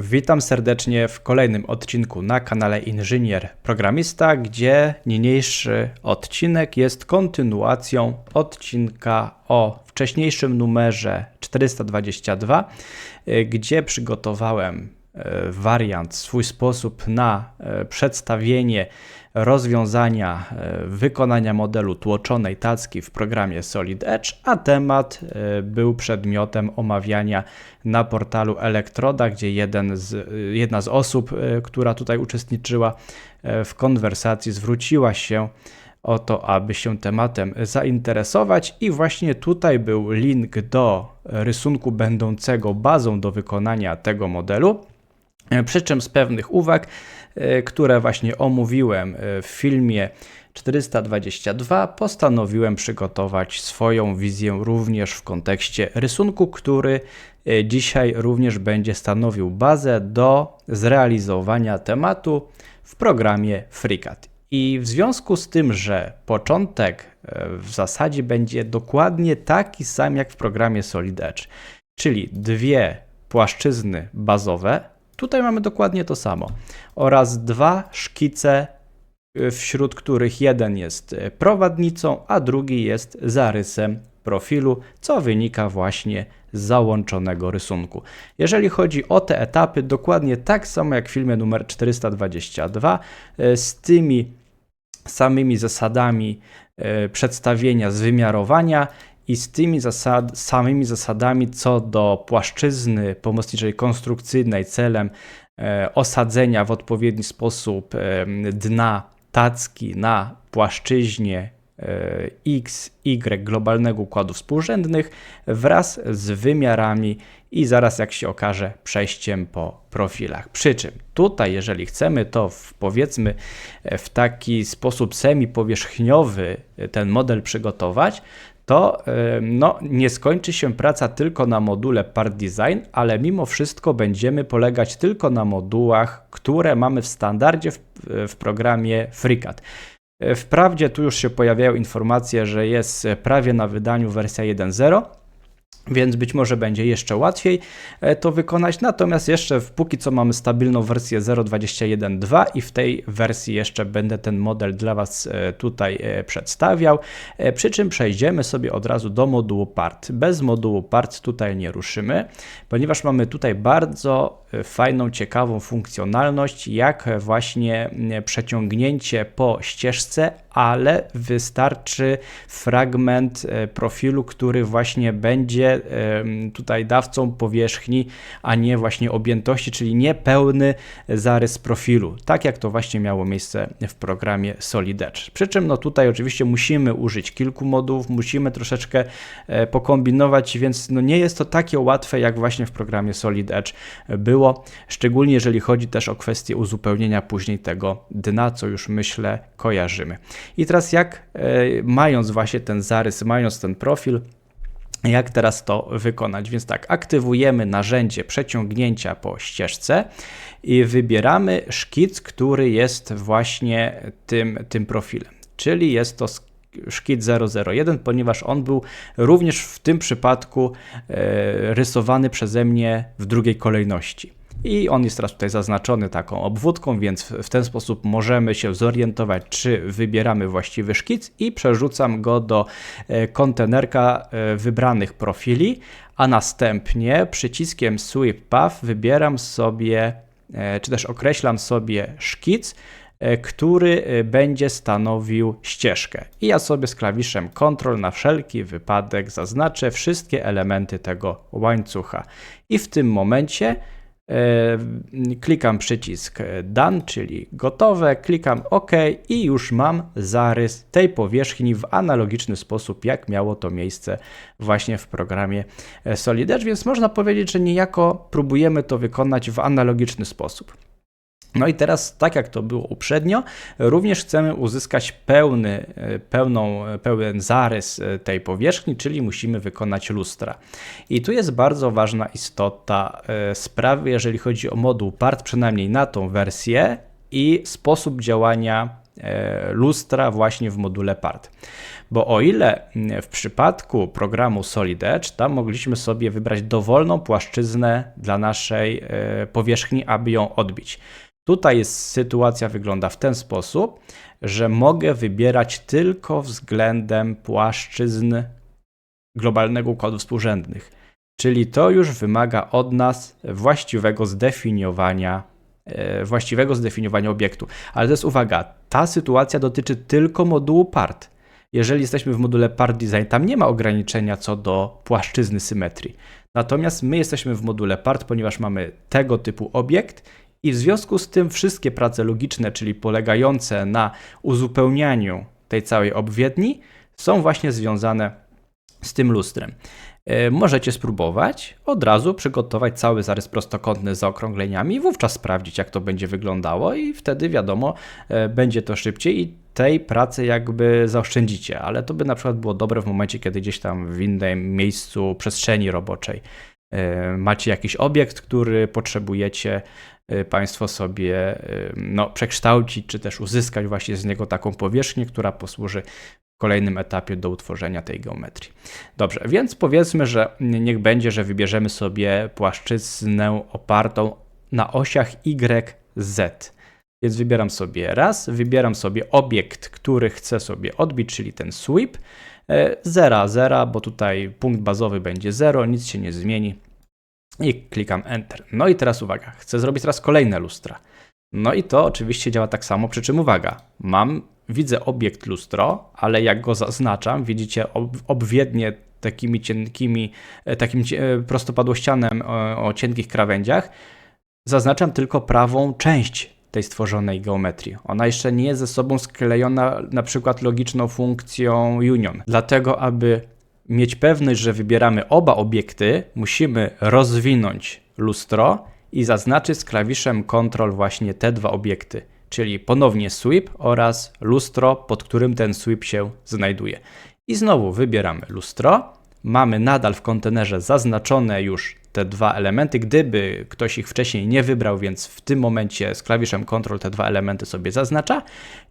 Witam serdecznie w kolejnym odcinku na kanale Inżynier Programista, gdzie niniejszy odcinek jest kontynuacją odcinka o wcześniejszym numerze 422, y, gdzie przygotowałem y, wariant, swój sposób na y, przedstawienie rozwiązania e, wykonania modelu tłoczonej tacki w programie Solid Edge, a temat e, był przedmiotem omawiania na portalu Elektroda, gdzie jeden z, e, jedna z osób, która tutaj uczestniczyła w konwersacji, zwróciła się o to, aby się tematem zainteresować, i właśnie tutaj był link do rysunku będącego bazą do wykonania tego modelu. Przy czym z pewnych uwag E, które właśnie omówiłem e, w filmie 422, postanowiłem przygotować swoją wizję również w kontekście rysunku, który e, dzisiaj również będzie stanowił bazę do zrealizowania tematu w programie FreeCAD. I w związku z tym, że początek w zasadzie będzie dokładnie taki sam jak w programie Solid Edge, czyli dwie płaszczyzny bazowe, Tutaj mamy dokładnie to samo. Oraz dwa szkice, y, wśród których jeden jest y, prowadnicą, a drugi jest zarysem profilu, co wynika właśnie z załączonego rysunku. Jeżeli chodzi o te etapy, dokładnie tak samo jak w filmie numer 422, y, z tymi samymi zasadami przedstawienia, zwymiarowania i z tymi zasad, samymi zasadami co do płaszczyzny pomocniczej konstrukcyjnej celem e, osadzenia w odpowiedni sposób e, dna tacki na płaszczyźnie e, X, Y globalnego układu współrzędnych wraz z wymiarami i zaraz jak się okaże przejściem po profilach. Przy czym tutaj jeżeli chcemy to w, powiedzmy w taki sposób semi-powierzchniowy ten model przygotować, to no, nie skończy się praca tylko na module Part Design, ale mimo wszystko będziemy polegać tylko na modułach, które mamy w standardzie w, w programie FreeCAD. Wprawdzie tu już się pojawiają informacje, że jest prawie na wydaniu wersja 1.0, więc być może będzie jeszcze łatwiej e, to wykonać. Natomiast jeszcze póki co mamy stabilną wersję 0.21.2 i w tej wersji jeszcze będę ten model dla Was e, tutaj e, przedstawiał. Przy czym przejdziemy sobie od razu do modułu part. Bez modułu part tutaj nie ruszymy, ponieważ mamy tutaj bardzo fajną, ciekawą funkcjonalność, jak właśnie przeciągnięcie po ścieżce, ale wystarczy fragment profilu, który właśnie będzie tutaj dawcą powierzchni, a nie właśnie objętości, czyli niepełny zarys profilu, tak jak to właśnie miało miejsce w programie Solid Edge. Przy czym no tutaj oczywiście musimy użyć kilku modułów, musimy troszeczkę e, pokombinować, więc no nie jest to takie łatwe jak właśnie w programie Solid Edge było, szczególnie jeżeli chodzi też o kwestię uzupełnienia później tego dna, co już myślę kojarzymy. I teraz jak e, mając właśnie ten zarys, mając ten profil, jak teraz to wykonać? Więc tak, aktywujemy narzędzie przeciągnięcia po ścieżce i wybieramy szkic, który jest właśnie tym, tym profilem. Czyli jest to szkic 001, ponieważ on był również w tym przypadku e, rysowany przeze mnie w drugiej kolejności. I on jest teraz tutaj zaznaczony taką obwódką, więc w ten sposób możemy się zorientować, czy wybieramy właściwy szkic i przerzucam go do e, kontenerka e, wybranych profili, a następnie przyciskiem Sweep Path wybieram sobie, e, czy też określam sobie szkic, który będzie stanowił ścieżkę. I ja sobie z klawiszem Ctrl na wszelki wypadek zaznaczę wszystkie elementy tego łańcucha. I w tym momencie klikam przycisk Done, czyli gotowe, klikam OK i już mam zarys tej powierzchni w analogiczny sposób, jak miało to miejsce właśnie w programie Solid Edge, więc można powiedzieć, że niejako próbujemy to wykonać w analogiczny sposób. No i teraz, tak jak to było uprzednio, również chcemy uzyskać pełny, e, pełną, pełen zarys e, tej powierzchni, czyli musimy wykonać lustra. I tu jest bardzo ważna istota e, sprawy, jeżeli chodzi o moduł part, przynajmniej na tą wersję i sposób działania e, lustra właśnie w module part. Bo o ile w przypadku programu Solid Edge, tam mogliśmy sobie wybrać dowolną płaszczyznę dla naszej e, powierzchni, aby ją odbić. Tutaj jest, sytuacja wygląda w ten sposób, że mogę wybierać tylko względem płaszczyzn globalnego układu współrzędnych. Czyli to już wymaga od nas właściwego zdefiniowania, e, właściwego zdefiniowania obiektu. Ale to jest uwaga, ta sytuacja dotyczy tylko modułu part. Jeżeli jesteśmy w module part design, tam nie ma ograniczenia co do płaszczyzny symetrii. Natomiast my jesteśmy w module part, ponieważ mamy tego typu obiekt i w związku z tym wszystkie prace logiczne, czyli polegające na uzupełnianiu tej całej obwiedni, są właśnie związane z tym lustrem. E, możecie spróbować od razu przygotować cały zarys prostokątny z zaokrągleniami wówczas sprawdzić, jak to będzie wyglądało, i wtedy wiadomo, e, będzie to szybciej i tej pracy jakby zaoszczędzicie, ale to by na przykład było dobre w momencie, kiedy gdzieś tam w innym miejscu przestrzeni roboczej e, macie jakiś obiekt, który potrzebujecie Państwo sobie no, przekształcić, czy też uzyskać właśnie z niego taką powierzchnię, która posłuży kolejnym etapie do utworzenia tej geometrii. Dobrze, więc powiedzmy, że niech będzie, że wybierzemy sobie płaszczyznę opartą na osiach Y, Z. Więc wybieram sobie raz, wybieram sobie obiekt, który chcę sobie odbić, czyli ten sweep. E, zera, zera, bo tutaj punkt bazowy będzie 0, nic się nie zmieni. I klikam Enter. No i teraz uwaga, chcę zrobić teraz kolejne lustra. No i to oczywiście działa tak samo, przy czym uwaga, mam widzę obiekt lustro, ale jak go zaznaczam, widzicie obwiednie takimi cienkimi, e, takim e, prostopadłościanem o, o cienkich krawędziach, zaznaczam tylko prawą część tej stworzonej geometrii. Ona jeszcze nie jest ze sobą sklejona na przykład logiczną funkcją union. Dlatego, aby mieć pewność, że wybieramy oba obiekty, musimy rozwinąć lustro i zaznaczyć z klawiszem Ctrl właśnie te dwa obiekty czyli ponownie sweep oraz lustro, pod którym ten sweep się znajduje. I znowu wybieramy lustro. Mamy nadal w kontenerze zaznaczone już te dwa elementy, gdyby ktoś ich wcześniej nie wybrał, więc w tym momencie z klawiszem Ctrl te dwa elementy sobie zaznacza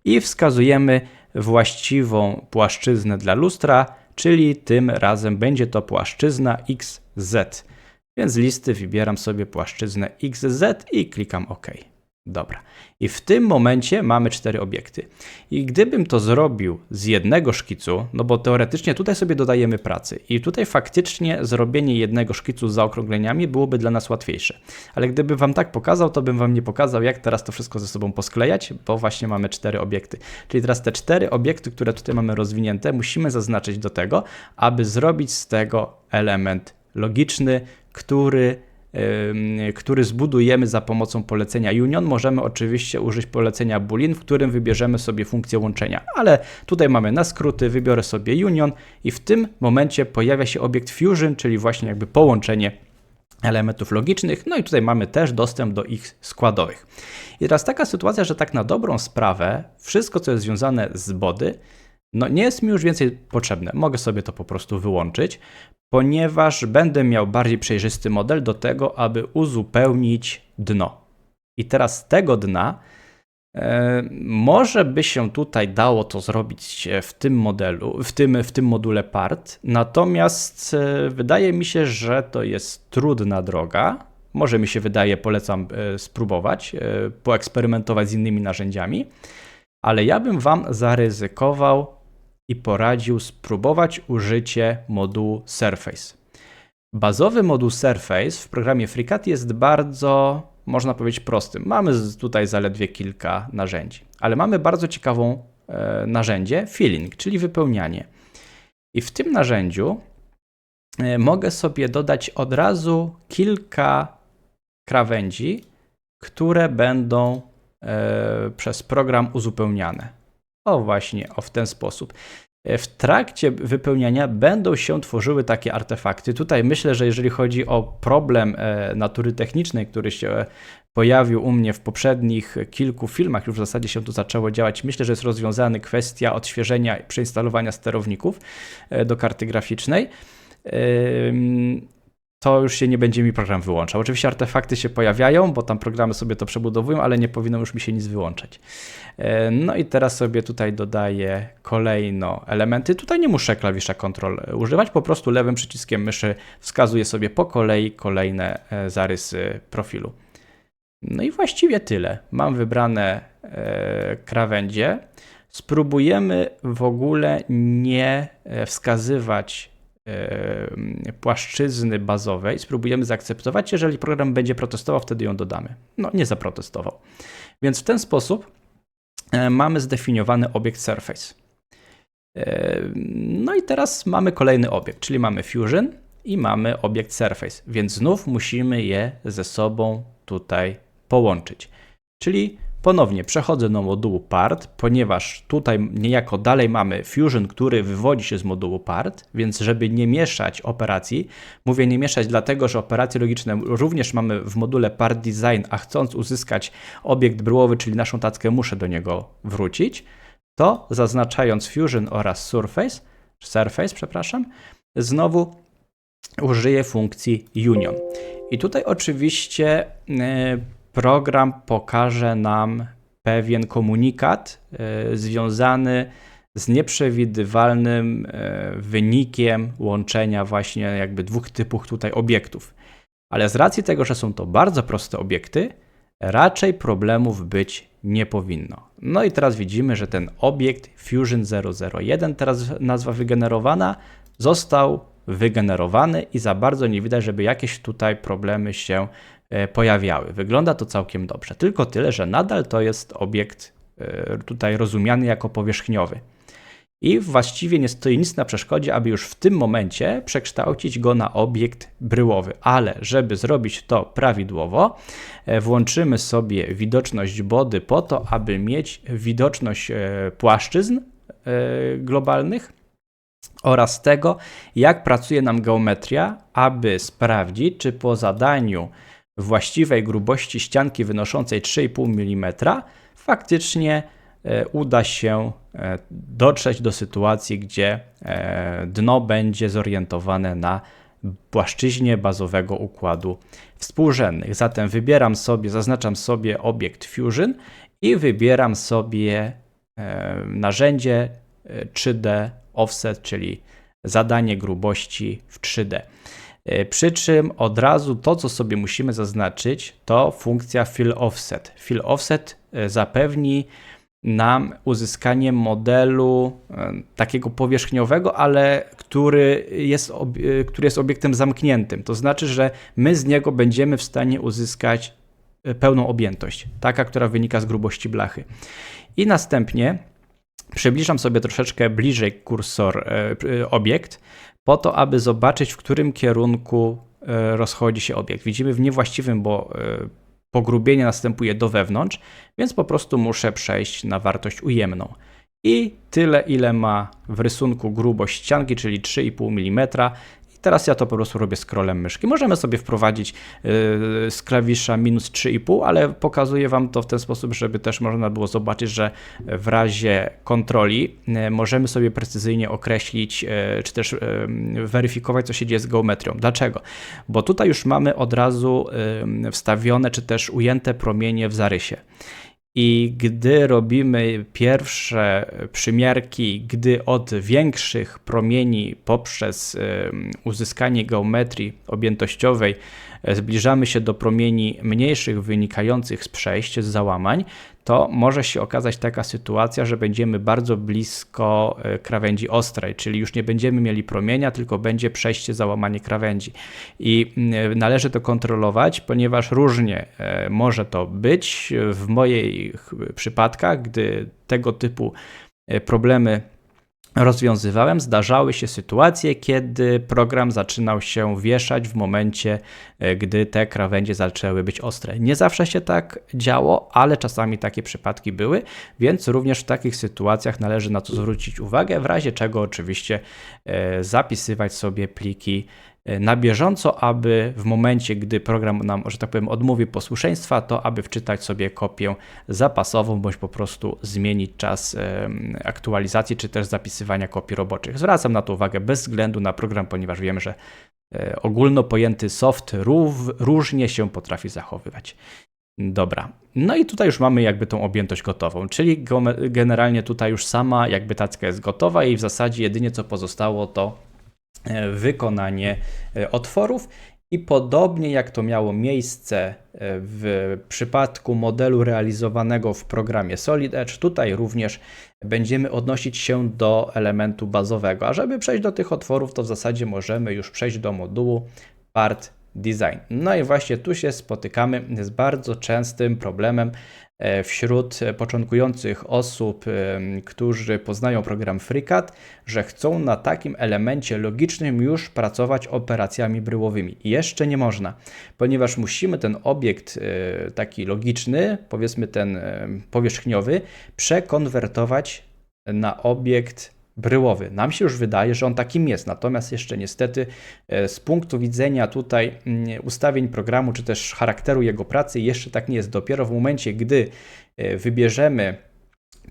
i wskazujemy właściwą płaszczyznę dla lustra, czyli tym razem będzie to płaszczyzna XZ. Więc z listy wybieram sobie płaszczyznę XZ i klikam OK. Dobra. I w tym momencie mamy cztery obiekty. I gdybym to zrobił z jednego szkicu, no bo teoretycznie tutaj sobie dodajemy pracy i tutaj faktycznie zrobienie jednego szkicu z zaokrągleniami byłoby dla nas łatwiejsze. Ale gdybym wam tak pokazał, to bym wam nie pokazał, jak teraz to wszystko ze sobą posklejać, bo właśnie mamy cztery obiekty. Czyli teraz te cztery obiekty, które tutaj mamy rozwinięte, musimy zaznaczyć do tego, aby zrobić z tego element logiczny, który który zbudujemy za pomocą polecenia union. Możemy oczywiście użyć polecenia boolean, w którym wybierzemy sobie funkcję łączenia, ale tutaj mamy na skróty, wybiorę sobie union i w tym momencie pojawia się obiekt fusion, czyli właśnie jakby połączenie elementów logicznych, no i tutaj mamy też dostęp do ich składowych. I teraz taka sytuacja, że tak na dobrą sprawę wszystko, co jest związane z body, no nie jest mi już więcej potrzebne. Mogę sobie to po prostu wyłączyć, ponieważ będę miał bardziej przejrzysty model do tego, aby uzupełnić dno. I teraz z tego dna e, może by się tutaj dało to zrobić w tym modelu, w tym, w tym module part, natomiast e, wydaje mi się, że to jest trudna droga. Może mi się wydaje, polecam e, spróbować, poeksperymentować z innymi narzędziami, ale ja bym Wam zaryzykował i poradził spróbować użycie modułu Surface. Bazowy moduł Surface w programie FreeCAD jest bardzo, można powiedzieć, prostym. Mamy tutaj zaledwie kilka narzędzi, ale mamy bardzo ciekawą e, narzędzie filling, czyli wypełnianie. I w tym narzędziu e, mogę sobie dodać od razu kilka krawędzi, które będą e, przez program uzupełniane. O właśnie, o w ten sposób. E, w trakcie wypełniania będą się tworzyły takie artefakty. Tutaj myślę, że jeżeli chodzi o problem e, natury technicznej, który się pojawił u mnie w poprzednich kilku filmach, już w zasadzie się tu zaczęło działać, myślę, że jest rozwiązany kwestia odświeżenia i przeinstalowania sterowników e, do karty graficznej to już się nie będzie mi program wyłączał. Oczywiście artefakty się pojawiają, bo tam programy sobie to przebudowują, ale nie powinno już mi się nic wyłączać. E, no i teraz sobie tutaj dodaję kolejno elementy. Tutaj nie muszę klawisza Ctrl używać, po prostu lewym przyciskiem myszy wskazuję sobie po kolei kolejne e, zarysy profilu. No i właściwie tyle. Mam wybrane e, krawędzie. Spróbujemy w ogóle nie wskazywać płaszczyzny bazowej. Spróbujemy zaakceptować. Jeżeli program będzie protestował, wtedy ją dodamy. No, nie zaprotestował. Więc w ten sposób E, mamy zdefiniowany obiekt surface. E, no i teraz mamy kolejny obiekt, czyli mamy fusion i mamy obiekt surface, więc znów musimy je ze sobą tutaj połączyć. Czyli ponownie przechodzę do modułu part, ponieważ tutaj niejako dalej mamy fusion, który wywodzi się z modułu part, więc żeby nie mieszać operacji, mówię nie mieszać dlatego, że operacje logiczne również mamy w module part design, a chcąc uzyskać obiekt bryłowy, czyli naszą tackę, muszę do niego wrócić, to zaznaczając fusion oraz surface, surface, przepraszam, znowu użyję funkcji union. I tutaj oczywiście e, program pokaże nam pewien komunikat e, związany z nieprzewidywalnym e, wynikiem łączenia właśnie jakby dwóch typów tutaj obiektów. Ale z racji tego, że są to bardzo proste obiekty, raczej problemów być nie powinno. No i teraz widzimy, że ten obiekt Fusion 001, teraz nazwa wygenerowana, został wygenerowany i za bardzo nie widać, żeby jakieś tutaj problemy się pojawiały. Wygląda to całkiem dobrze. Tylko tyle, że nadal to jest obiekt e, tutaj rozumiany jako powierzchniowy. I właściwie nie stoi nic na przeszkodzie, aby już w tym momencie przekształcić go na obiekt bryłowy. Ale żeby zrobić to prawidłowo, e, włączymy sobie widoczność body po to, aby mieć widoczność płaszczyzn globalnych oraz tego, jak pracuje nam geometria, aby sprawdzić, czy po zadaniu właściwej grubości ścianki wynoszącej 3,5 mm faktycznie e, uda się e, dotrzeć do sytuacji, gdzie e, dno będzie zorientowane na płaszczyźnie bazowego układu współrzędnych. Zatem wybieram sobie, zaznaczam sobie obiekt Fusion i wybieram sobie narzędzie 3D Offset, czyli zadanie grubości w 3D. E, przy czym od razu to, co sobie musimy zaznaczyć, to funkcja fill offset. Fill offset e, zapewni nam uzyskanie modelu e, takiego powierzchniowego, ale który jest, który jest obiektem zamkniętym. To znaczy, że my z niego będziemy w stanie uzyskać pełną objętość, taka, która wynika z grubości blachy. I następnie przybliżam sobie troszeczkę bliżej kursor obiekt po to, aby zobaczyć, w którym kierunku e, rozchodzi się obiekt. Widzimy w niewłaściwym, bo e, pogrubienie następuje do wewnątrz, więc po prostu muszę przejść na wartość ujemną. I tyle, ile ma w rysunku grubość ścianki, czyli 3,5 mm, Teraz ja to po prostu robię scrollem myszki. Możemy sobie wprowadzić yy, z klawisza minus 3,5, ale pokazuję Wam to w ten sposób, żeby też można było zobaczyć, że w razie kontroli yy, możemy sobie precyzyjnie określić, yy, czy też weryfikować, co się dzieje z geometrią. Dlaczego? Bo tutaj już mamy od razu wstawione, czy też ujęte promienie w zarysie. I gdy robimy pierwsze przymiarki, gdy od większych promieni poprzez uzyskanie geometrii objętościowej zbliżamy się do promieni mniejszych wynikających z przejść, z załamań, to może się okazać taka sytuacja, że będziemy bardzo blisko e, krawędzi ostrej, czyli już nie będziemy mieli promienia, tylko będzie przejście, załamanie krawędzi. I mm, należy to kontrolować, ponieważ różnie e, może to być. W moich przypadkach, gdy tego typu e, problemy rozwiązywałem, zdarzały się sytuacje, kiedy program zaczynał się wieszać w momencie, e, gdy te krawędzie zaczęły być ostre. Nie zawsze się tak działo, ale czasami takie przypadki były, więc również w takich sytuacjach należy na to zwrócić uwagę, w razie czego oczywiście e, zapisywać sobie pliki na bieżąco, aby w momencie, gdy program nam, że tak powiem, odmówi posłuszeństwa, to aby wczytać sobie kopię zapasową, bądź po prostu zmienić czas aktualizacji, czy też zapisywania kopii roboczych. Zwracam na to uwagę bez względu na program, ponieważ wiem, że e, ogólno pojęty soft różnie się potrafi zachowywać. Dobra. No i tutaj już mamy jakby tą objętość gotową, czyli generalnie tutaj już sama jakby tacka jest gotowa i w zasadzie jedynie co pozostało to e, wykonanie e, otworów i podobnie jak to miało miejsce e, w przypadku modelu realizowanego w programie Solid Edge, tutaj również będziemy odnosić się do elementu bazowego. A żeby przejść do tych otworów, to w zasadzie możemy już przejść do modułu Part Design. No i właśnie tu się spotykamy z bardzo częstym problemem e, wśród początkujących osób, em, którzy poznają program FreeCAD, że chcą na takim elemencie logicznym już pracować operacjami bryłowymi. Jeszcze nie można, ponieważ musimy ten obiekt e, taki logiczny, powiedzmy ten e, powierzchniowy, przekonwertować na obiekt bryłowy. Nam się już wydaje, że on takim jest, natomiast jeszcze niestety e, z punktu widzenia tutaj mm, ustawień programu, czy też charakteru jego pracy, jeszcze tak nie jest. Dopiero w momencie, gdy e, wybierzemy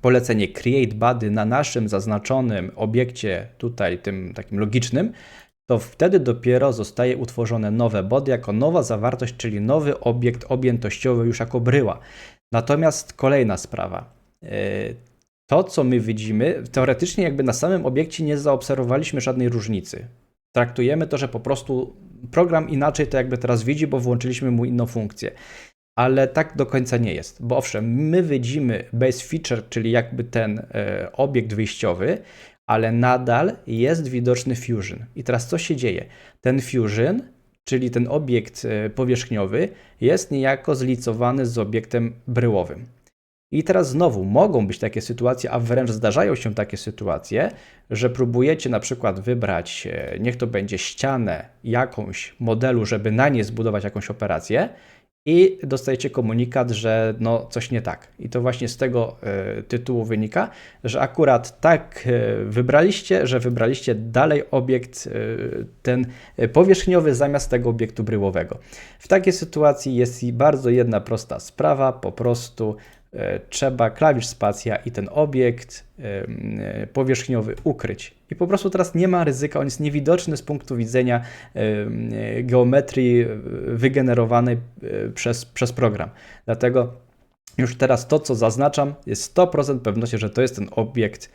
polecenie Create Body na naszym zaznaczonym obiekcie, tutaj tym takim logicznym, to wtedy dopiero zostaje utworzone nowe body jako nowa zawartość, czyli nowy obiekt objętościowy już jako bryła. Natomiast kolejna sprawa. To, co my widzimy, teoretycznie jakby na samym obiekcie nie zaobserwowaliśmy żadnej różnicy. Traktujemy to, że po prostu program inaczej to jakby teraz widzi, bo włączyliśmy mu inną funkcję. Ale tak do końca nie jest, bo owszem, my widzimy base feature, czyli jakby ten e, obiekt wyjściowy, ale nadal jest widoczny Fusion. I teraz co się dzieje? Ten Fusion, czyli ten obiekt e, powierzchniowy, jest niejako zlicowany z obiektem bryłowym. I teraz znowu mogą być takie sytuacje, a wręcz zdarzają się takie sytuacje, że próbujecie na przykład wybrać, e, niech to będzie ścianę jakąś modelu, żeby na nie zbudować jakąś operację i dostajecie komunikat, że no coś nie tak. I to właśnie z tego e, tytułu wynika, że akurat tak e, wybraliście, że wybraliście dalej obiekt ten powierzchniowy zamiast tego obiektu bryłowego. W takiej sytuacji jest bardzo jedna prosta sprawa, po prostu trzeba klawisz spacja i ten obiekt e, e, powierzchniowy ukryć. I po prostu teraz nie ma ryzyka, on jest niewidoczny z punktu widzenia e, e, geometrii e, wygenerowanej e, przez, przez program. Dlatego już teraz to, co zaznaczam, jest 100% pewności, że to jest ten obiekt e,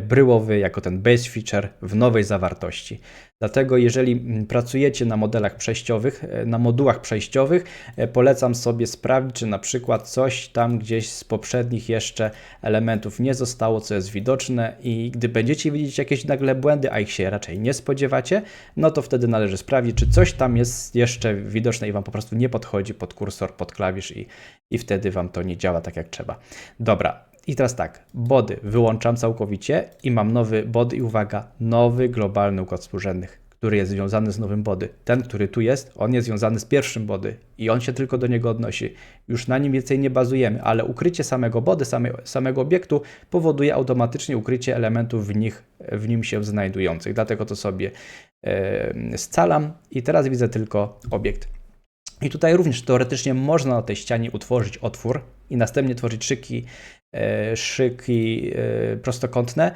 bryłowy jako ten base feature w nowej zawartości. Dlatego jeżeli mm, pracujecie na modelach przejściowych, e, na modułach przejściowych, e, polecam sobie sprawdzić, czy na przykład coś tam gdzieś z poprzednich jeszcze elementów nie zostało, co jest widoczne i gdy będziecie widzieć jakieś nagle błędy, a ich się raczej nie spodziewacie, no to wtedy należy sprawdzić, czy coś tam jest jeszcze widoczne i Wam po prostu nie podchodzi pod kursor, pod klawisz i, i wtedy Wam to nie działa tak jak trzeba. Dobra, i teraz tak, body wyłączam całkowicie i mam nowy body i uwaga, nowy globalny układ współrzędnych, który jest związany z nowym body. Ten, który tu jest, on jest związany z pierwszym body i on się tylko do niego odnosi. Już na nim więcej nie bazujemy, ale ukrycie samego body, same, samego obiektu powoduje automatycznie ukrycie elementów w, nich, w nim się znajdujących. Dlatego to sobie e, scalam i teraz widzę tylko obiekt. I tutaj również teoretycznie można na tej ścianie utworzyć otwór i następnie tworzyć szyki, szyki e, prostokątne.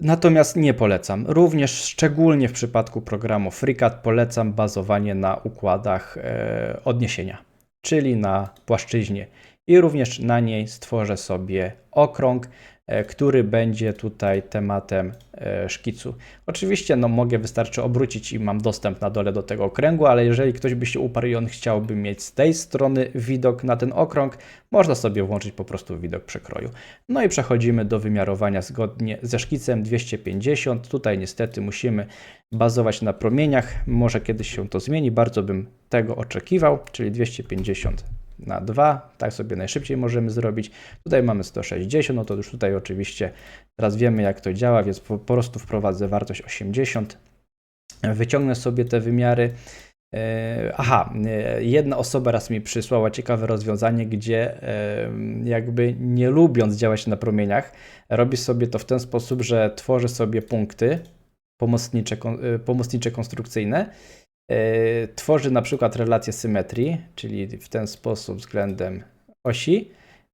Natomiast nie polecam. Również szczególnie w przypadku programu FreeCAD polecam bazowanie na układach e, odniesienia, czyli na płaszczyźnie. I również na niej stworzę sobie okrąg, e, który będzie tutaj tematem e, szkicu. Oczywiście no, mogę wystarczy obrócić i mam dostęp na dole do tego okręgu, ale jeżeli ktoś by się uparł i on chciałby mieć z tej strony widok na ten okrąg, można sobie włączyć po prostu widok przekroju. No i przechodzimy do wymiarowania zgodnie ze szkicem 250. Tutaj niestety musimy bazować na promieniach. Może kiedyś się to zmieni, bardzo bym tego oczekiwał, czyli 250 na 2, tak sobie najszybciej możemy zrobić. Tutaj mamy 160, no to już tutaj oczywiście teraz wiemy jak to działa, więc po, prostu wprowadzę wartość 80. Wyciągnę sobie te wymiary. E, Aha, e, jedna osoba raz mi przysłała ciekawe rozwiązanie, gdzie e, jakby nie lubiąc działać na promieniach, robi sobie to w ten sposób, że tworzy sobie punkty pomocnicze, pomocnicze konstrukcyjne, tworzy na przykład relację symetrii, czyli w ten sposób względem osi,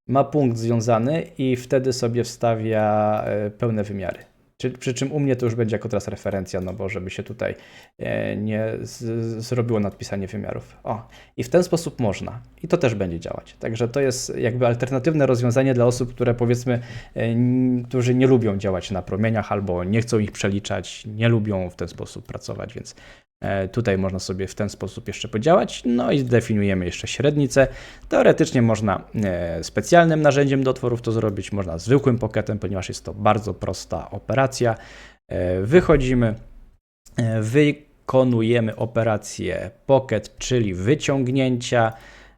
ma punkt związany i wtedy sobie wstawia y, pełne wymiary. Czy, przy czym u mnie to już będzie jako teraz referencja, no bo żeby się tutaj e, nie z, zrobiło nadpisanie wymiarów. O, i w ten sposób można. I to też będzie działać. Także to jest jakby alternatywne rozwiązanie dla osób, które powiedzmy, e, którzy nie lubią działać na promieniach albo nie chcą ich przeliczać, nie lubią w ten sposób pracować, więc e, tutaj można sobie w ten sposób jeszcze podziałać. No i zdefiniujemy jeszcze średnicę. Teoretycznie można e, specjalnym narzędziem do otworów to zrobić, można zwykłym pocketem, ponieważ jest to bardzo prosta operacja. E, Wychodzimy, e, wykonujemy operację pocket, czyli wyciągnięcia.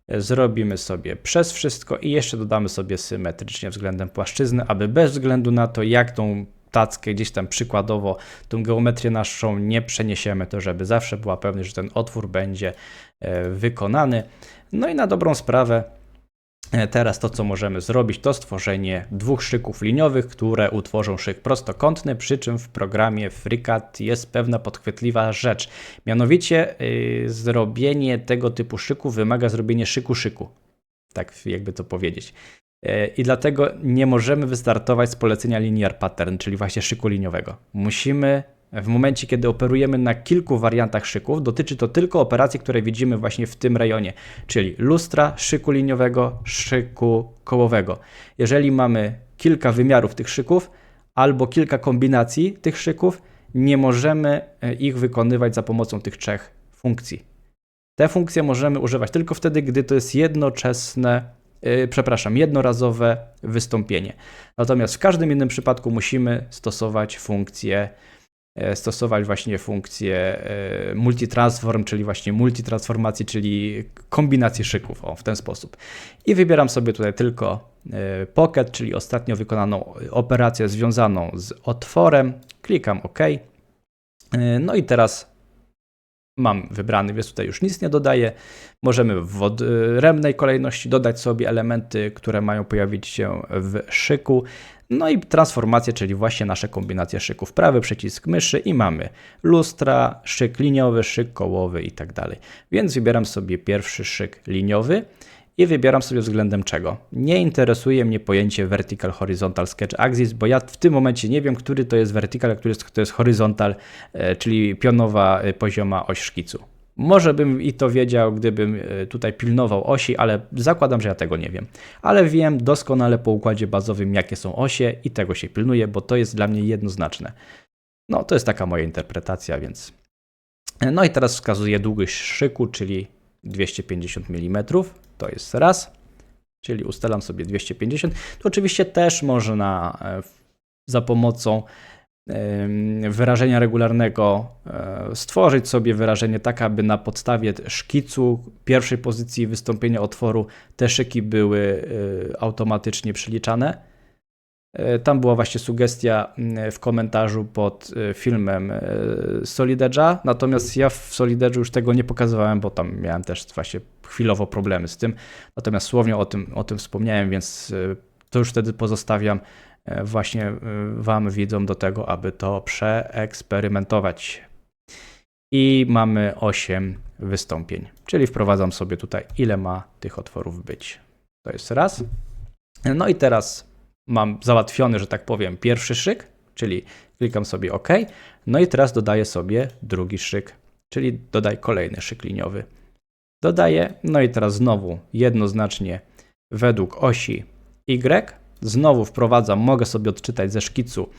E, Zrobimy sobie przez wszystko i jeszcze dodamy sobie symetrycznie względem płaszczyzny, aby bez względu na to, jak tą tackę gdzieś tam przykładowo, tą geometrię naszą nie przeniesiemy, to żeby zawsze była pewność, że ten otwór będzie e, wykonany. No i na dobrą sprawę, e, teraz to, co możemy zrobić, to stworzenie dwóch szyków liniowych, które utworzą szyk prostokątny, przy czym w programie FreeCAD jest pewna podchwytliwa rzecz. Mianowicie yy, zrobienie tego typu szyku wymaga zrobienia szyku szyku. Tak jakby to powiedzieć. Yy, I dlatego nie możemy wystartować z polecenia linear pattern, czyli właśnie szyku liniowego. Musimy w momencie, kiedy operujemy na kilku wariantach szyków, dotyczy to tylko operacji, które widzimy właśnie w tym rejonie, czyli lustra, szyku liniowego, szyku kołowego. Jeżeli mamy kilka wymiarów tych szyków albo kilka kombinacji tych szyków, nie możemy e, ich wykonywać za pomocą tych trzech funkcji. Te funkcje możemy używać tylko wtedy, gdy to jest jednoczesne, yy, przepraszam, jednorazowe wystąpienie. Natomiast w każdym innym przypadku musimy stosować funkcję e, stosować właśnie funkcję e, multitransform, czyli właśnie multitransformacji, czyli kombinacji szyków, o, w ten sposób. I wybieram sobie tutaj tylko Pocket, czyli ostatnio wykonaną operację związaną z otworem. Klikam OK. No i teraz mam wybrany, więc tutaj już nic nie dodaję. Możemy w odrębnej kolejności dodać sobie elementy, które mają pojawić się w szyku. No i transformacje, czyli właśnie nasze kombinacje szyków. Prawy przycisk myszy i mamy lustra, szyk liniowy, szyk kołowy i tak dalej. Więc wybieram sobie pierwszy szyk liniowy i wybieram sobie względem czego. Nie interesuje mnie pojęcie vertical, horizontal, sketch axis, bo ja w tym momencie nie wiem, który to jest vertical, a który jest, to jest horizontal, e, czyli pionowa e, pozioma oś szkicu. Może bym i to wiedział, gdybym e, tutaj pilnował osi, ale zakładam, że ja tego nie wiem. Ale wiem doskonale po układzie bazowym, jakie są osie i tego się pilnuję, bo to jest dla mnie jednoznaczne. No, to jest taka moja interpretacja, więc. No i teraz wskazuję długość szyku, czyli 250 mm. To jest raz, czyli ustalam sobie 250. To oczywiście też można e, za pomocą wyrażenia regularnego e, stworzyć sobie wyrażenie tak, aby na podstawie szkicu pierwszej pozycji wystąpienia otworu te szyki były e, automatycznie przeliczane. E, Tam była właśnie sugestia mm, w komentarzu pod e, filmem e, Solid Edge'a, natomiast ja w Solid Edge'u już tego nie pokazywałem, bo tam miałem też właśnie chwilowo problemy z tym. Natomiast słownie o tym, o tym wspomniałem, więc to już wtedy pozostawiam właśnie Wam widzom do tego, aby to przeeksperymentować. I mamy 8 wystąpień, czyli wprowadzam sobie tutaj, ile ma tych otworów być. To jest raz. No i teraz mam załatwiony, że tak powiem, pierwszy szyk, czyli klikam sobie OK. No i teraz dodaję sobie drugi szyk, czyli dodaj kolejny szyk liniowy. Dodaję, no i teraz znowu jednoznacznie według osi Y. Znowu wprowadzam, mogę sobie odczytać ze szkicu,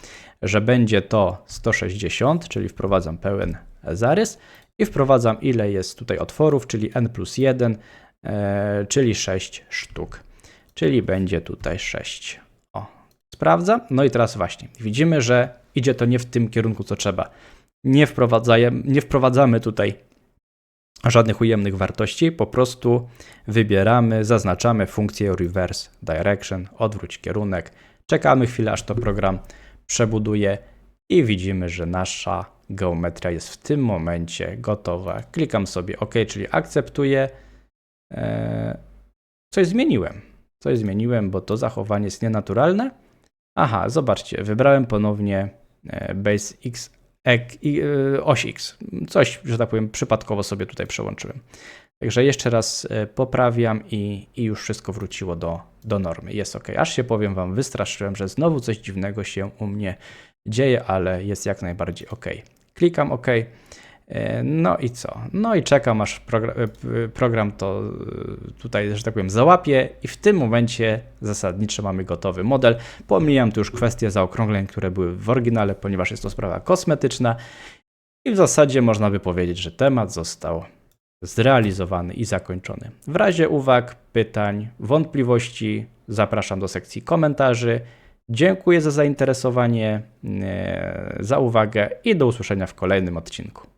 że będzie to 160, czyli wprowadzam pełen zarys i wprowadzam ile jest tutaj otworów, czyli n plus 1, e, czyli 6 sztuk. Czyli będzie tutaj 6. O, sprawdzam. No i teraz właśnie widzimy, że idzie to nie w tym kierunku, co trzeba. Nie, nie wprowadzamy tutaj żadnych ujemnych wartości, po prostu wybieramy, zaznaczamy funkcję reverse direction, odwróć kierunek, czekamy chwilę, aż to program przebuduje i widzimy, że nasza geometria jest w tym momencie gotowa. Klikam sobie OK, czyli akceptuję. Eee, Coś zmieniłem. Coś zmieniłem, bo to zachowanie jest nienaturalne. Aha, zobaczcie, wybrałem ponownie e, Base X i, y, oś X. Coś, że tak powiem, przypadkowo sobie tutaj przełączyłem. Także jeszcze raz poprawiam i, i już wszystko wróciło do, do normy. Jest ok. Aż się powiem Wam, wystraszyłem, że znowu coś dziwnego się u mnie dzieje, ale jest jak najbardziej ok. Klikam OK. E, No i co? No i czekam aż program, program to e, tutaj, że tak powiem, załapie i w tym momencie zasadniczo mamy gotowy model. Pomijam tu już kwestie zaokrągleń, które były w oryginale, ponieważ jest to sprawa kosmetyczna i w zasadzie można by powiedzieć, że temat został zrealizowany i zakończony. W razie uwag, pytań, wątpliwości zapraszam do sekcji komentarzy. Dziękuję za zainteresowanie, e, za uwagę i do usłyszenia w kolejnym odcinku.